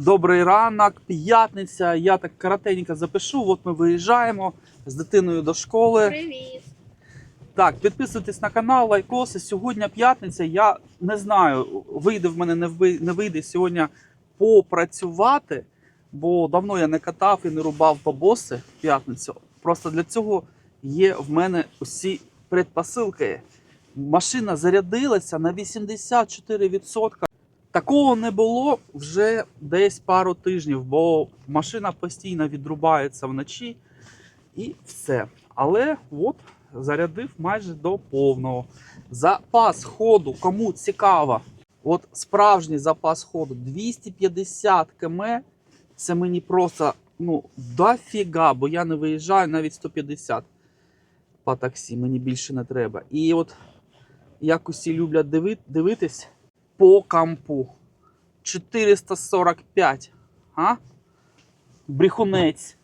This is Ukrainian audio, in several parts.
Добрий ранок, п'ятниця. Я так коротенько запишу. От ми виїжджаємо з дитиною до школи. Привіт. Так, підписуйтесь на канал, лайкоси. Сьогодні п'ятниця. Я не знаю, вийде в мене, не вийде сьогодні попрацювати, бо давно я не катав і не рубав бабоси в п'ятницю. Просто для цього є в мене усі предпосилки. Машина зарядилася на 84%. Такого не було вже десь пару тижнів, бо машина постійно відрубається вночі і все. Але от зарядив майже до повного. Запас ходу, кому цікаво, от справжній запас ходу 250 км. Це мені просто ну, дофіга, бо я не виїжджаю навіть 150 по таксі, мені більше не треба. І от як усі люблять дивитись по кампу 445. А? Брехунець.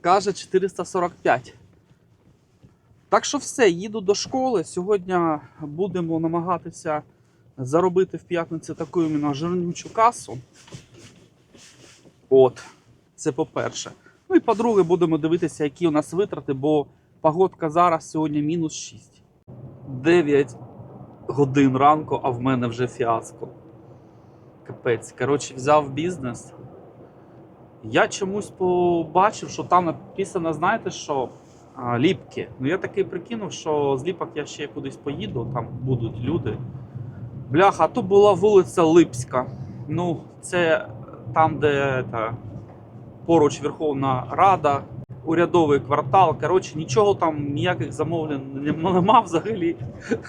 Каже 445. Так що все, їду до школи. Сьогодні будемо намагатися заробити в п'ятницю таку іменно жирнючу касу. От, це по-перше. Ну і по-друге, будемо дивитися, які у нас витрати, бо погодка зараз сьогодні мінус 6. 9 годин ранку, а в мене вже фіаско. Капець. Коротше, взяв бізнес. Я чомусь побачив, що там написано, знаєте що? Ліпки. Ну я таки прикинув, що з ліпок я ще кудись поїду, там будуть люди. Бляха, а то була вулиця Липська. Ну, це там, де та, поруч Верховна Рада, урядовий квартал. Коротше, нічого там, ніяких замовлень нем- нема взагалі.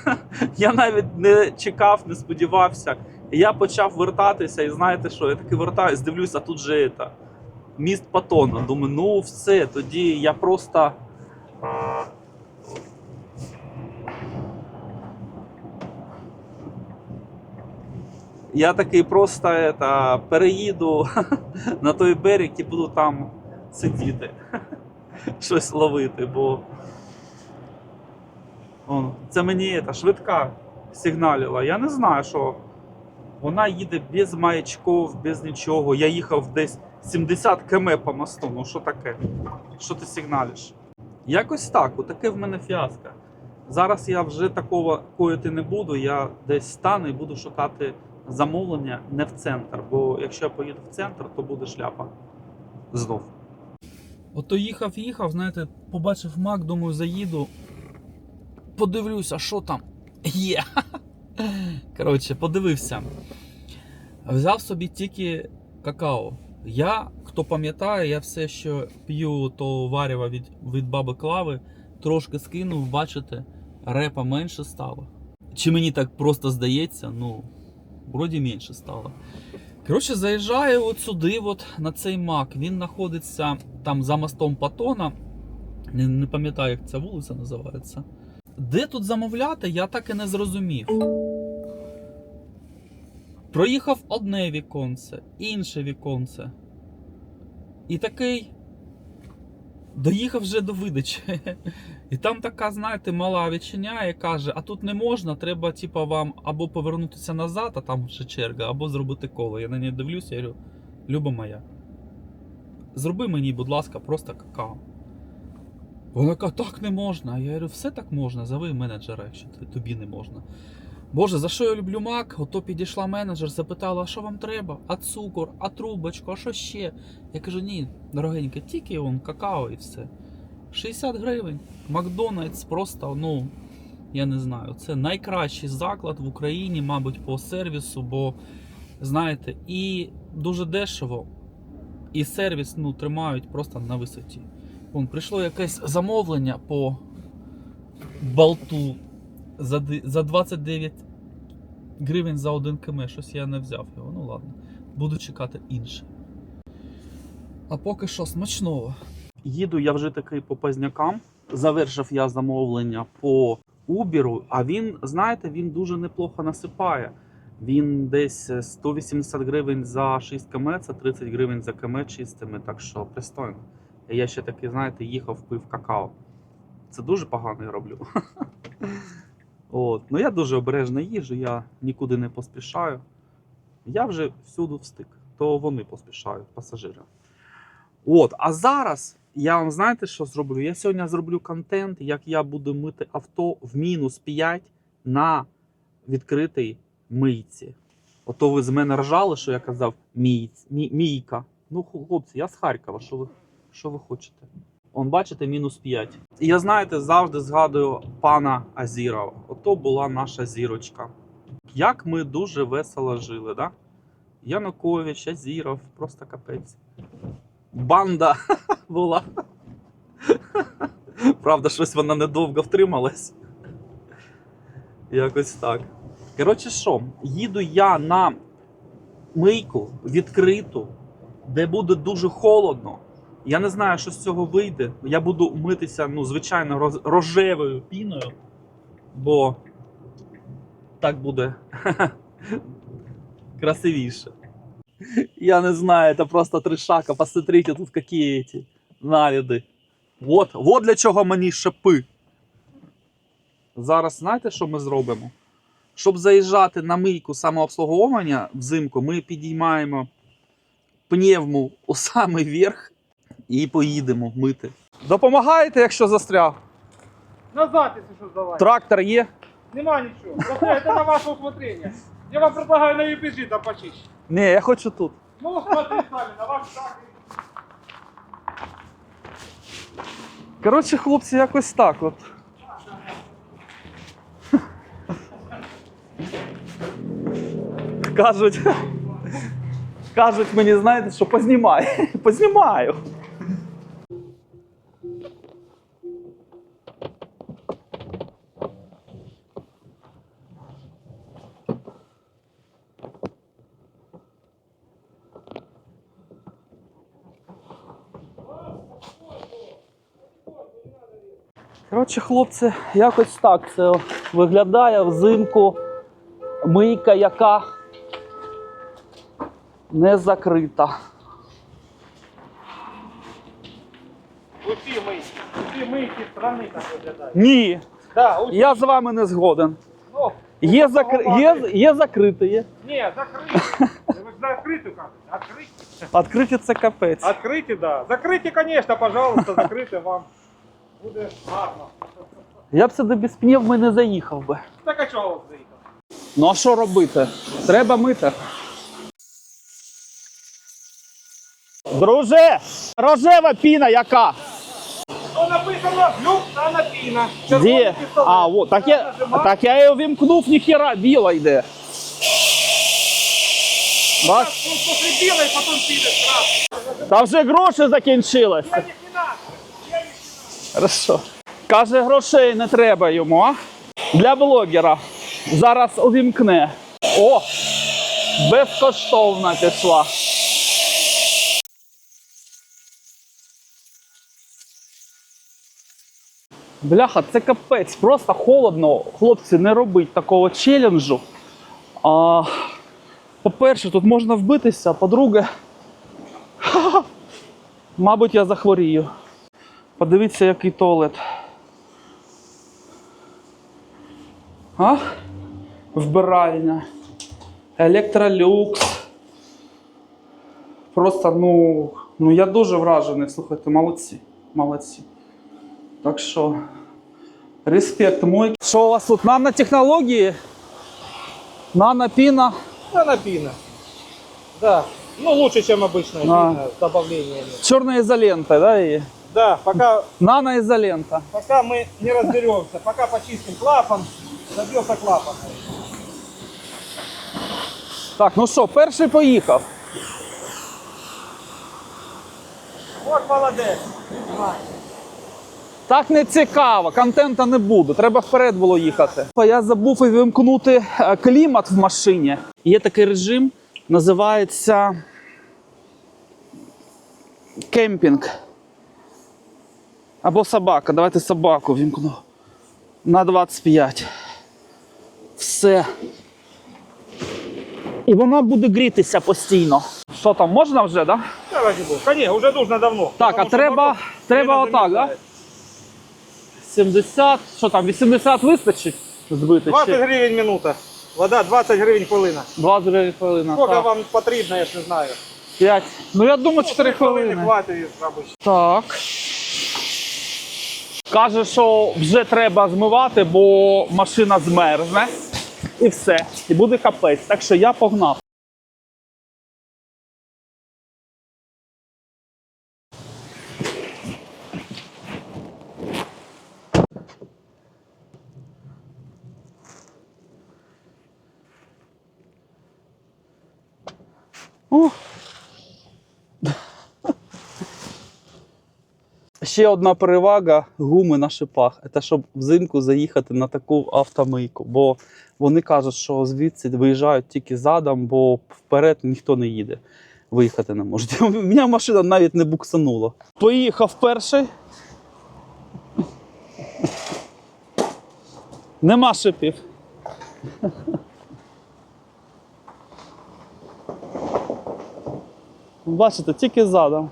Я навіть не чекав, не сподівався. Я почав вертатися, і знаєте що? Я таки вертаюсь, дивлюся, тут же это, міст Патона. Думаю, ну все, тоді я просто. Я такий просто это, переїду на той берег і буду там сидіти, щось ловити, бо це мені та, швидка сигналила. Я не знаю, що вона їде без маячков, без нічого. Я їхав десь 70 км по мосту. Ну що таке? Що ти сигналиш? Якось так, отаке в мене фіаско. Зараз я вже такого коїти не буду. Я десь стану і буду шукати замовлення не в центр. Бо якщо я поїду в центр, то буде шляпа. Знов. Ото їхав, їхав, знаєте, побачив мак, думаю, заїду. Подивлюся, що там є. Коротше, подивився. Взяв собі тільки какао. Я, хто пам'ятає, я все, що п'ю то варіва від, від баби Клави, трошки скинув, бачите, репа менше стало. Чи мені так просто здається, ну, вроді менше стало. Коротше, заїжджаю от сюди, от на цей мак. Він знаходиться там за мостом Патона. Не, не пам'ятаю, як ця вулиця називається. Де тут замовляти, я так і не зрозумів. Проїхав одне віконце, інше віконце. І такий. Доїхав вже до видачі. І там така, знаєте, мала відчиняє, каже: а тут не можна, треба, типа, вам або повернутися назад, а там ще черга, або зробити коло. Я на неї дивлюся, я говорю, Люба моя, зроби мені, будь ласка, просто какао. Вона каже, так не можна. Я говорю, все так можна, зови менеджера, якщо тобі не можна. Боже, за що я люблю мак? Ото підійшла менеджер, запитала, а що вам треба? А цукор, а трубочку, а що ще? Я кажу, ні, дорогеньке, тільки он какао і все. 60 гривень. Макдональдс просто, ну, я не знаю, це найкращий заклад в Україні, мабуть, по сервісу, бо, знаєте, і дуже дешево, і сервіс ну, тримають просто на висоті. Вон, прийшло якесь замовлення по болту за, за 29 гривень за 1 км. Щось я не взяв його. Ну ладно, буду чекати інше. А поки що смачного. Їду я вже таки по пазнякам. Завершив я замовлення по Uber, а він, знаєте, він дуже неплохо насипає. Він десь 180 гривень за 6 км, це 30 гривень за км чистими, так що пристойно. Я ще таки, знаєте, їхав, пив какао. Це дуже погано я роблю. От. Ну я дуже обережно їжу, я нікуди не поспішаю. Я вже всюди встиг. то вони поспішають, пасажири. От, а зараз я вам знаєте, що зроблю? Я сьогодні зроблю контент, як я буду мити авто в мінус 5 на відкритій мийці. Ото ви з мене ржали, що я казав мійць, мій, мійка. Ну, хлопці, я з Харкова, що ви, що ви хочете? Он, бачите, мінус 5. І я, знаєте, завжди згадую пана Азірова. Ото була наша зірочка. Як ми дуже весело жили, да? Янукович, Азіров, просто капець. Банда була. Правда, щось вона недовго втрималась. Якось так. Коротше, що, їду я на мийку відкриту, де буде дуже холодно. Я не знаю, що з цього вийде. Я буду митися, ну, звичайно, роз- рожевою піною, бо так буде красивіше. Я не знаю, це просто тришака. Посмотрите, тут які эти навіди. Вот, вот для чого мені шипи. Зараз знаєте, що ми зробимо? Щоб заїжджати на мийку самообслуговування взимку, ми підіймаємо пневму у самий верх і поїдемо мити. Допомагаєте, якщо застряг? Назад, если что, сдавать. Трактор є. Нема ничего. Просто это на ваше усмотрение. Я вам предлагаю на UPG там почище. Ні, я хочу тут. Ну, смотри самі, на ваш шаг. Коротше, хлопці, якось так от. Кажуть, кажуть мені, знаєте, що познімай. Познімаю. Коротше, хлопці, якось так це виглядає взимку мийка, яка не закрита. Усі мийки. Усі мийки страни так виглядають. Ні, Да, усі. я з вами не згоден. Ну, Є, закри... є, є закриті. не, закриті. Ви ж закриті кажете. Откриті. Відкриті це капець. Откриті, да. Закриті, конечно, пожалуйста, закриті вам. Буде гарно. Я б сюди без пневми не заїхав би. Так а чого ви заїхали? Ну а що робити? Треба мити. Друже, рожева піна яка? Що написано? Люк та напіна. Де? А, от, так я, так я її вімкнув, ніхіра, біла йде. Бач, білої, потім піде та вже гроші закінчилися. Я не фінансую. Я не Хорошо. Каже, грошей не треба йому, а? Для блогера. Зараз увімкне. О! Безкоштовна пішла. Бляха, це капець, просто холодно. Хлопці, не робіть такого челенджу. А, по-перше, тут можна вбитися, по-друге, мабуть, я захворію. Подивіться, який туалет. А? Вбиральня. Електролюкс. Просто, ну, ну я дуже вражений. Слухайте, молодці. Молодці. Так що. Респект мой. Що у вас тут? Нанотехнології? Нанопіна. Да, напина. Да. Ну, лучше, чем обычная А. пина с добавлениями. Чорна ізолента, да? І... Да, пока, Наноізолента. пока мы не разберемся, пока почистим клапан, забьется клапан. Так, ну що, перший поїхав. Вот молодец. Так не цікаво, контента не буде. Треба вперед було їхати. Я забув і вимкнути е, клімат в машині. Є такий режим, називається кемпінг. Або собака. Давайте собаку вімкну. На 25. Все. І вона буде грітися постійно. Що там, можна вже? Да? Да, ради бога. Конечно, уже нужно давно. Так, а Потому что треба, мотор треба сильно отак, замерзает. так? 70, що там, 80 вистачить збити? 20 Чи гривень минута. Вода 20 гривень хвилина. 20 гривень хвилина. Сколько так. вам потрібно, я ж не знаю. 5. Ну я думаю, 4 хвилини. хватить робочі. Так. Каже, що вже треба змивати, бо машина змерзне. І все. І буде капець. Так що я погнав. О. Ще одна перевага гуми на шипах це щоб взимку заїхати на таку автомийку. Бо вони кажуть, що звідси виїжджають тільки задом, бо вперед ніхто не їде. Виїхати не можуть. У мене машина навіть не буксанула. Поїхав перший. Нема шипів. Бачите, тільки задом.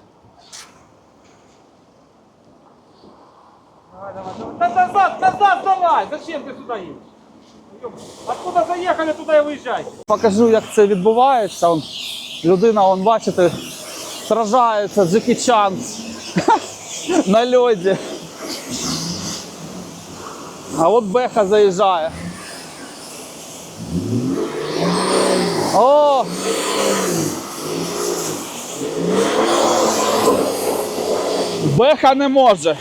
Давай, давай, давай. Да назад, назад давай! Зачем ты сюда едешь? Ёп, Откуда заехали, туда и выезжайте. Покажу, як це відбувається. Он, людина, он, бачите, сражається Джекі Чан на льоді. А от Беха заїжджає. О! Беха не може.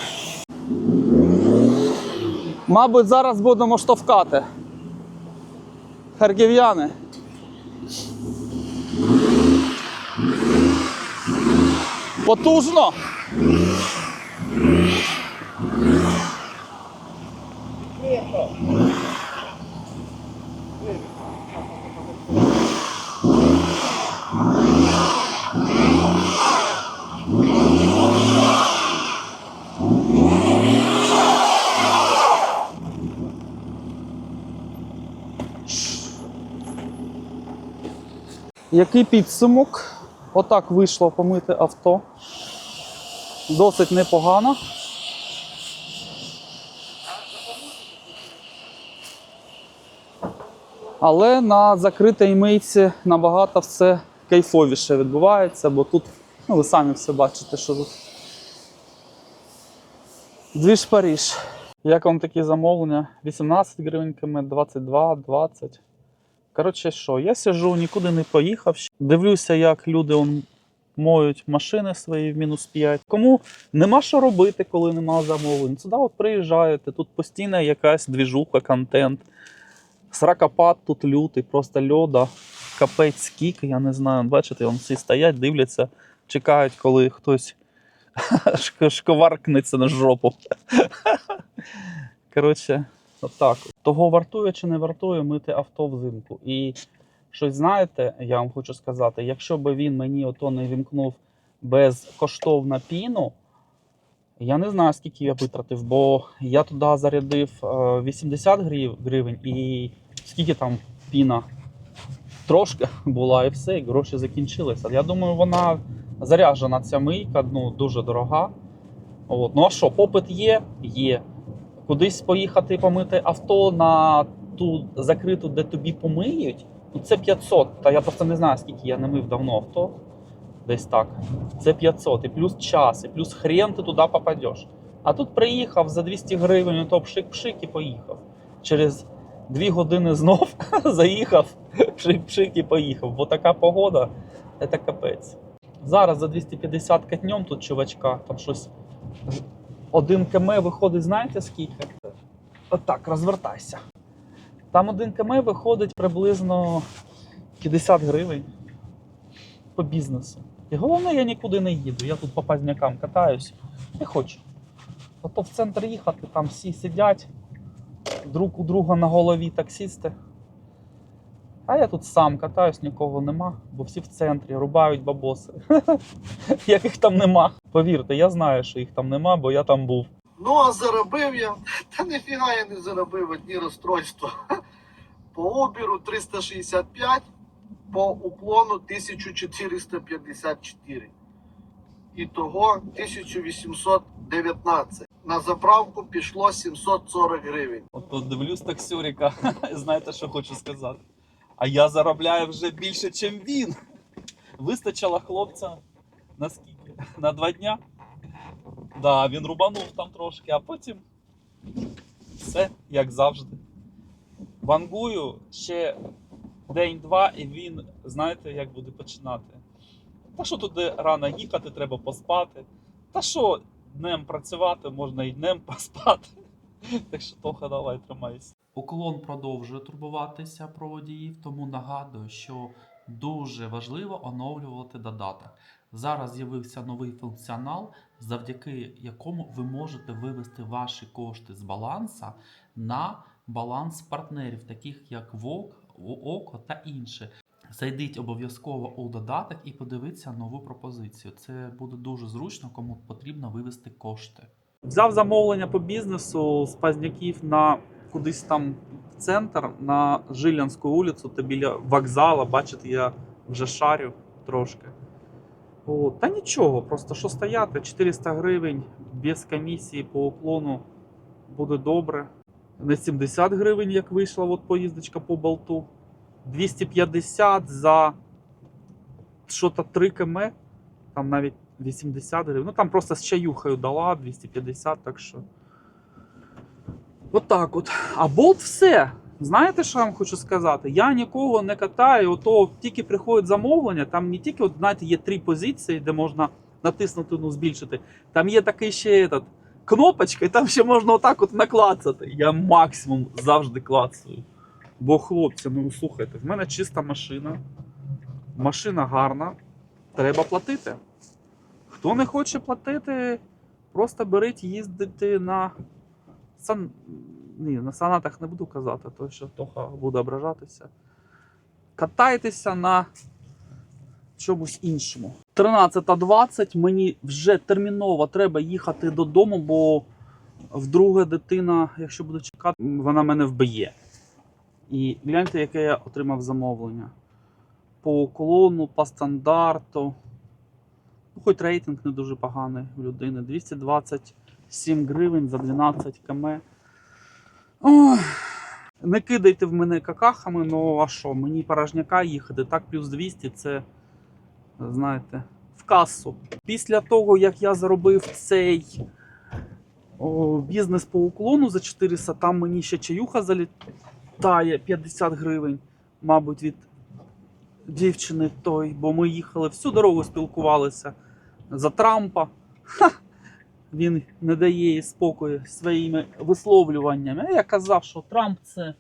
Мабуть, зараз будемо штовхати. Харків'яни. Потужно. Який підсумок? Отак вийшло помити авто. Досить непогано. Але на закритій мийці набагато все кайфовіше відбувається, бо тут, ну ви самі все бачите, що тут. Двіж Паріж. Як вам такі замовлення? 18 гривень км, 22, 20. Коротше, що, я сижу, нікуди не поїхав. Дивлюся, як люди он, моють машини свої в мінус 5. Кому нема що робити, коли нема замовлень. Сюди от приїжджаєте, тут постійна якась двіжуха, контент. Сракопад тут лютий, просто льода, капець скільки, я не знаю. Бачите, вон всі стоять, дивляться, чекають, коли хтось шк- шковаркнеться на жопу. Коротше, отак. Того вартує чи не вартує мити авто взимку. І щось знаєте, я вам хочу сказати, якщо би він мені ото не вімкнув безкоштовно піну, я не знаю, скільки я витратив, бо я туди зарядив е, 80 грив- гривень і скільки там піна трошки була і все, і гроші закінчилися. Я думаю, вона заряджена ця мийка, ну дуже дорога. От. Ну а що, попит є? Є. Кудись поїхати помити авто на ту закриту, де тобі помиють. Ну це 500. Та я просто не знаю, скільки я не мив давно авто. Десь так. Це 500. І плюс час, і плюс хрен ти туди попадеш. А тут приїхав за 200 гривень, то пшик-пшик і поїхав. Через 2 години знов заїхав, пшик-пшик і поїхав. Бо така погода, це капець. Зараз за 250 катнем тут чувачка, там щось. Один км виходить, знаєте скільки? Отак, розвертайся. Там один км виходить приблизно 50 гривень по бізнесу. І головне, я нікуди не їду. Я тут по пазнякам катаюсь. Не хочу. А то в центр їхати, там всі сидять, друг у друга на голові таксісти. А я тут сам катаюсь, нікого нема, бо всі в центрі рубають бабоси. Яких там нема. Повірте, я знаю, що їх там нема, бо я там був. Ну, а заробив я. Та ніфіга я не заробив одні розстройства. По обіру 365, по уклону 1454. Ітого 1819. На заправку пішло 740 гривень. От тут дивлюсь таксюріка, знаєте, що хочу сказати. А я заробляю вже більше, ніж він. Вистачило хлопця на скільки? На два дня. Да, він рубанув там трошки, а потім все як завжди. Вангую ще день-два, і він, знаєте, як буде починати. Та що туди рано їхати, треба поспати. Та що днем працювати, можна і днем поспати. Так що Тоха, давай тримайся. Уклон продовжує турбуватися про водіїв, тому нагадую, що дуже важливо оновлювати додаток. Зараз з'явився новий функціонал, завдяки якому ви можете вивести ваші кошти з баланса на баланс партнерів, таких як ВОК, ОКО та інше. Зайдіть обов'язково у додаток і подивіться нову пропозицію. Це буде дуже зручно, кому потрібно вивести кошти. Взяв замовлення по бізнесу з Пазняків на кудись там в центр на Жилянську вулицю та біля вокзала. Бачите, я вже шарю трошки. О, та нічого, просто що стояти, 400 гривень без комісії по уклону буде добре. Не 70 гривень, як вийшла от поїздочка по болту. 250 за що-то 3 км, там навіть 80 гривень. Ну там просто з чаюхою дала 250, так що. Отак от. А болт все. Знаєте, що я вам хочу сказати? Я нікого не катаю, ото тільки приходить замовлення, там не тільки, от, знаєте, є три позиції, де можна натиснути, ну, збільшити. Там є такий ще этот, кнопочка, і там ще можна отак от наклацати. Я максимум завжди клацаю. Бо хлопці, ну слухайте, в мене чиста машина. Машина гарна. Треба платити. Хто не хоче платити, просто беріть їздити на. Ні, на санатах не буду казати, то що Тоха буде ображатися. Катайтеся на чомусь іншому. 13.20 мені вже терміново треба їхати додому, бо вдруге дитина, якщо буде чекати, вона мене вб'є. І гляньте, яке я отримав замовлення. По колону, по стандарту. Ну, хоч рейтинг не дуже поганий у людини. 227 гривень за 12 км. Не кидайте в мене какахами, ну а що, мені порожняка їхати, так плюс 200 це, знаєте, в касу. Після того, як я заробив цей о, бізнес по уклону за 400, там мені ще чаюха залітає 50 гривень, мабуть, від дівчини той, бо ми їхали всю дорогу спілкувалися за Трампа. Ха! Він не дає їй спокою своїми висловлюваннями. Я казав, що Трамп це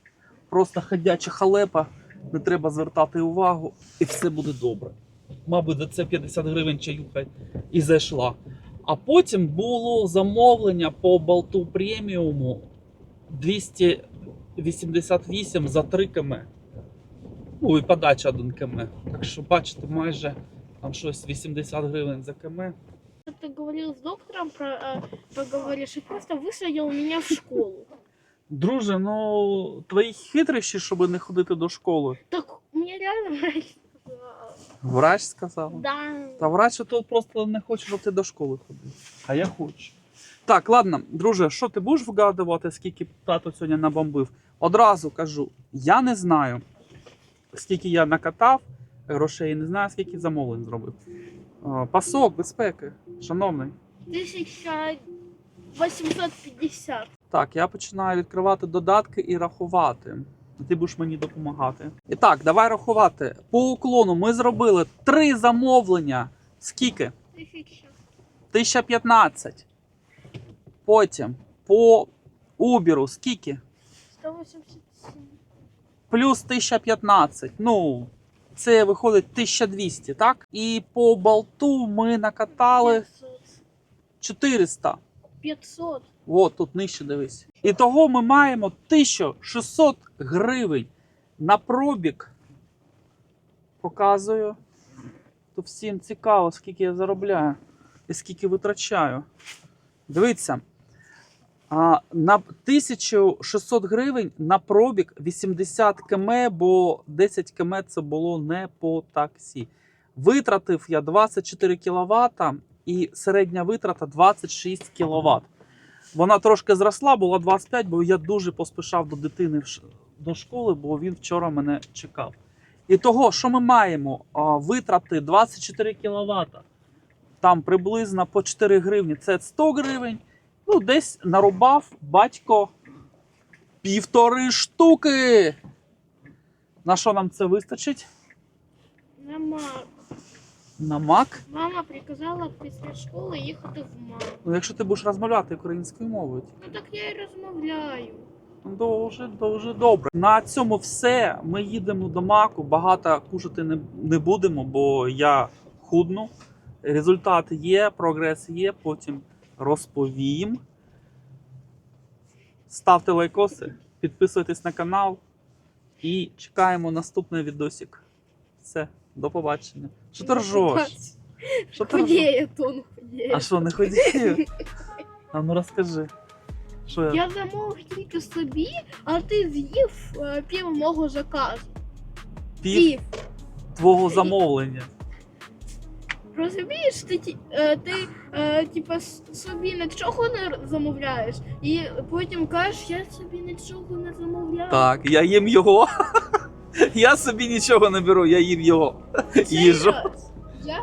просто ходяча халепа, не треба звертати увагу, і все буде добре. Мабуть, за це 50 гривень чаюха і зайшла. А потім було замовлення по болту преміуму 288 за 3 км. Ну і подача 1 км. Так що, бачите, майже там щось 80 гривень за км ты говорил с доктором, про, э, поговоришь, и просто высадил меня в школу. Друже, ну твої хитрощі, щоб не ходити до школи. Так мне реально врач сказал. Врач сказав. Да. Та врач тут просто не хоче, щоб ти до школи ходив. А я хочу. Так, ладно, друже, що ти будеш вгадувати, скільки тато сьогодні набомбив? Одразу кажу, я не знаю, скільки я накатав грошей, не знаю, скільки замовлень зробив. А, Пасок безпеки, шановний. 1850. Так, я починаю відкривати додатки і рахувати. Ти будеш мені допомагати. І так, давай рахувати. По уклону ми зробили три замовлення. Скільки? 1000. 1015. Потім по Уберу скільки? 187. Плюс 1015. Ну, це виходить 1200, так? І по болту ми накатали 400. 500. От тут нижче дивись. І того ми маємо 1600 гривень на пробіг. Показую. То всім цікаво, скільки я заробляю і скільки витрачаю. Дивіться. А, на 1600 гривень на пробіг 80 км, бо 10 км це було не по таксі. Витратив я 24 кВт і середня витрата 26 кВт. Вона трошки зросла, була 25, бо я дуже поспішав до дитини до школи, бо він вчора мене чекав. І того, що ми маємо? Витрати 24 кВт. Там приблизно по 4 гривні. Це 100 гривень. Ну, десь нарубав батько півтори штуки. На що нам це вистачить? Мама, На мак. мама приказала після школи їхати в мак. Ну, якщо ти будеш розмовляти українською мовою. Ну так я й розмовляю. Дуже, дуже добре. На цьому все. Ми їдемо до маку. Багато кушати не, не будемо, бо я худну. Результат є, прогрес є, потім розповім. Ставте лайкоси, підписуйтесь на канал і чекаємо наступний відосик. Все, до побачення. Що ти ржеш? Що ти? Худеє, он. А що, не ходив? А ну розкажи. Що я? Я замовив тільки собі, а ти з'їв е, пів мого заказу. Пів. твого замовлення. Розумієш, ти, ті- е, ти е, типа собі нічого не замовляєш, і потім кажеш, я собі нічого не замовляю. Так, я їм його. Я собі нічого не беру, я їм його. Їжу. Я.